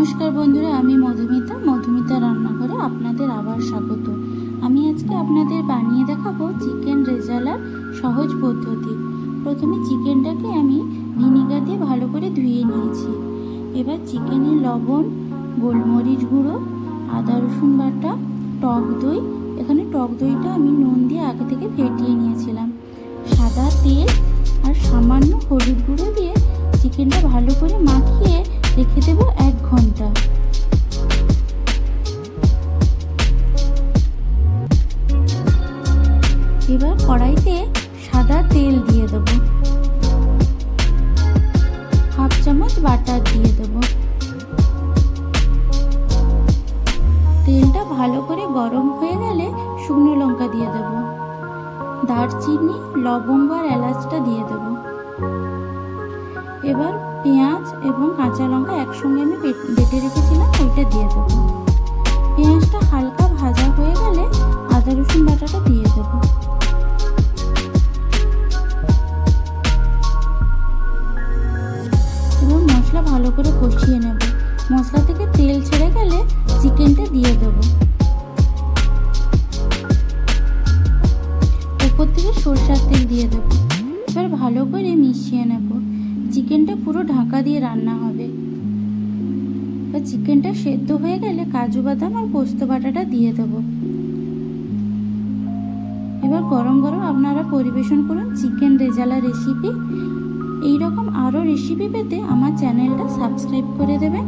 নমস্কার বন্ধুরা, আমি মধুমিতা। মধুমিতা রান্নাঘরে আপনাদের আবার স্বাগত। আমি আজকে আপনাদের বানিয়ে দেখাবো চিকেন রেজালার সহজ পদ্ধতি। প্রথমে চিকেনটাকে আমি ভিনিগার দিয়ে ভালো করে ধুয়ে নিয়েছি। এবার চিকেনের লবণ, গোলমরিচ গুঁড়ো, আদা রসুন বাটা, টক দই। এখানে টক দইটা আমি নুন দিয়ে আগে থেকে ফেটিয়ে নিয়েছিলাম। সাদা তেল আর সামান্য হলুদ গুঁড়ো দিয়ে চিকেনটা ভালো করে মাখিয়ে রেখে দেবো এক ঘণ্টা। এবার কড়াইতে সাদা তেল দিয়ে দেবো। হাফ চামচ বাটার দিয়ে দেবো। তেলটা ভালো করে গরম হয়ে গেলে শুকনো লঙ্কা দিয়ে দেবো। দারচিনি, লবঙ্গ আর এলাচটা দিয়ে দেবো। এবার পেঁয়াজ এবং কাঁচা লঙ্কা একসঙ্গে আমি বেটে রেখেছিলাম, ওইটা দিয়ে দেবো। পেঁয়াজটা হালকা ভাজা হয়ে গেলে আদা, রসুন বাটাটা দিয়ে দেবো। এবার মশলা ভালো করে কষিয়ে নেব। মশলা থেকে তেল ছেড়ে গেলে চিকেনটা দিয়ে দেবো। উপর থেকে সরষার তেল দিয়ে দেবো। এবার ভালো করে মিশিয়ে নেব। চিকেনটা পুরো ঢাকা দিয়ে রান্না হবে। এবার চিকেনটা সেদ্ধ হয়ে গেলে কাজু বাদাম আর পোস্ত বাটাটা দিয়ে দেবো। এবার গরম গরম আপনারা পরিবেশন করুন চিকেন রেজালা রেসিপি এই রকম আরও রেসিপি পেতে আমার চ্যানেলটা সাবস্ক্রাইব করে দেবেন।